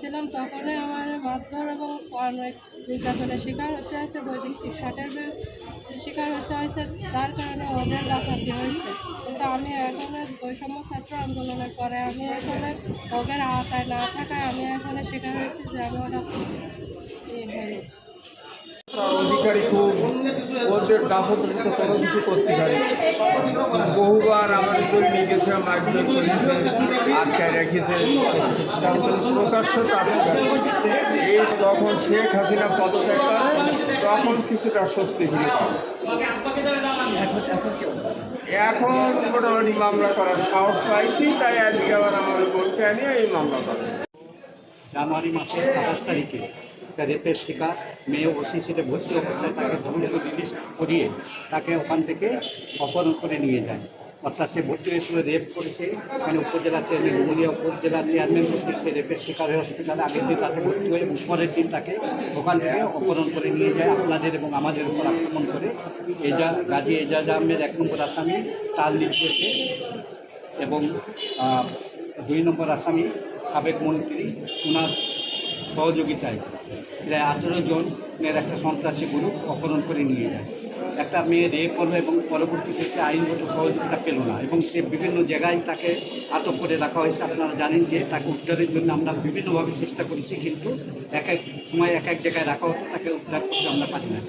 ছিলাম, তখনই আমার মারধর এবং নির্যাতনের শিকার হতে হয়েছে, বৈদিক শার্টের শিকার হতে হয়েছে, তার কারণে ওদের বাঁচাতে হয়েছে কিন্তু আমি এখানে বৈষম্য ছাত্র আন্দোলনের পরে আমি এখানে ওদের আওতায় না থাকায় আমি এখানে শিকার হয়েছি যে আমি ইয়ে অধিকারী খুব ওদের দাপত্রিত কোনো কিছু করতে পারে। বহুবার আমাদের দল নিয়ে গেছে মারধর করেছে আটকায় রেখেছে প্রকাশ্য এই তখন শেখ হাসিনা পদত্যাগ করে তখন কিছুটা স্বস্তি ফিরে এখন মোটামুটি মামলা করার সাহস পাইছি, তাই আজকে আবার আমাদের বলতে আনিয়ে এই মামলা করে। জানুয়ারি মাসের আঠাশ তারিখে রেপের শিকার, মেয়ে সিটে ভর্তি অবস্থায় তাকে ধরে রিলিজ করিয়ে তাকে ওখান থেকে অপহরণ করে নিয়ে যায়। অর্থাৎ সে ভর্তি হয়েছিল, রেপ করেছে। মানে উপজেলা চেয়ারম্যান উমরিয়া উপজেলা চেয়ারম্যান কর্তৃক সে রেপের শিকার হয়ে হসপিটালে আগের দিন তাকে ভর্তি হয়ে এবং পরের দিন তাকে ওখান থেকে অপহরণ করে নিয়ে যায় আপনাদের এবং আমাদের উপর আক্রমণ করে। এজা গাজী এজাজ আহমেদ, এক নম্বর আসামি, তার নির্দেশে এবং দুই নম্বর আসামি সাবেক মন্ত্রী ওনার সহযোগিতায়। প্রায় আঠেরো জনের একটা সন্ত্রাসী গ্রুপ অপহরণ করে নিয়ে যায়। একটা মেয়ে রেপ করল এবং পরবর্তীতে সে আইনগত সহযোগিতা পেল না এবং সে বিভিন্ন জায়গায় তাকে আটক করে রাখা হয়েছে। আপনারা জানেন যে তাকে উদ্ধারের জন্য আমরা বিভিন্নভাবে চেষ্টা করেছি কিন্তু এক এক সময় এক এক জায়গায় রাখা হতো, তাকে উদ্ধার করতে আমরা পারি না।